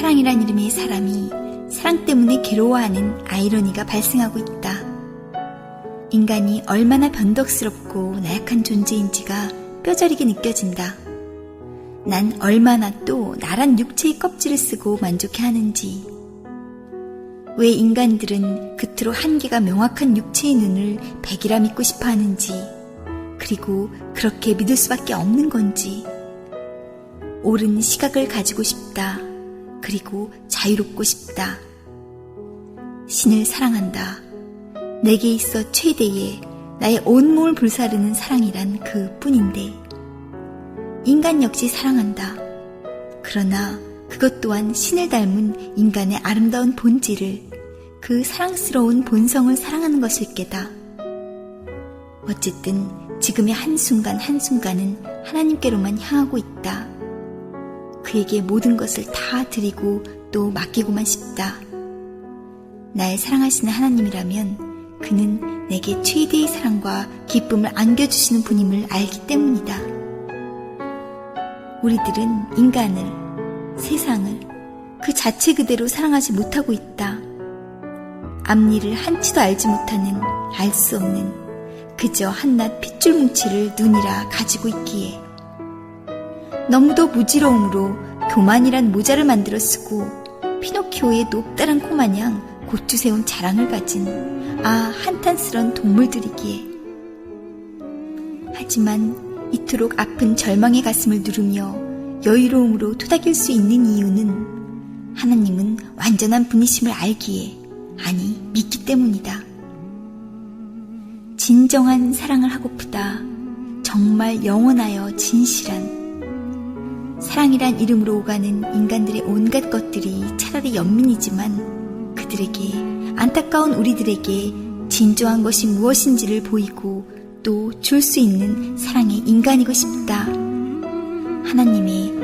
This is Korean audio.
사랑이란 이름의 사람이 사랑 때문에 괴로워하는 아이러니가 발생하고 있다. 인간이 얼마나 변덕스럽고 나약한 존재인지가 뼈저리게 느껴진다. 난 얼마나 또 나란 육체의 껍질을 쓰고 만족해 하는지. 왜 인간들은 그토록 한계가 명확한 육체의 눈을 백이라 믿고 싶어 하는지, 그리고 그렇게 믿을 수밖에 없는 건지. 옳은 시각을 가지고 싶다. 그리고 자유롭고 싶다. 신을 사랑한다. 내게 있어 최대의 나의 온몸을 불사르는 사랑이란 그 뿐인데, 인간 역시 사랑한다. 그러나 그것 또한 신을 닮은 인간의 아름다운 본질을, 그 사랑스러운 본성을 사랑하는 것일 게다. 어쨌든 지금의 한순간 한순간은 하나님께로만 향하고 있다. 그에게 모든 것을 다 드리고 또 맡기고만 싶다. 나의 사랑하시는 하나님이라면 그는 내게 최대의 사랑과 기쁨을 안겨주시는 분임을 알기 때문이다. 우리들은 인간을, 세상을 그 자체 그대로 사랑하지 못하고 있다. 앞니를 한치도 알지 못하는 알 수 없는 그저 한낱 핏줄 뭉치를 눈이라 가지고 있기에 너무도 무지러움으로 교만이란 모자를 만들어 쓰고 피노키오의 높다란 코마냥 고추 세운 자랑을 가진 아 한탄스런 동물들이기에 하지만 이토록 아픈 절망의 가슴을 누르며 여유로움으로 토닥일 수 있는 이유는 하나님은 완전한 분이심을 알기에 아니 믿기 때문이다. 진정한 사랑을 하고프다. 정말 영원하여 진실한 사랑이란 이름으로 오가는 인간들의 온갖 것들이 차라리 연민이지만 그들에게 안타까운 우리들에게 진정한 것이 무엇인지를 보이고 또 줄 수 있는 사랑의 인간이고 싶다. 하나님의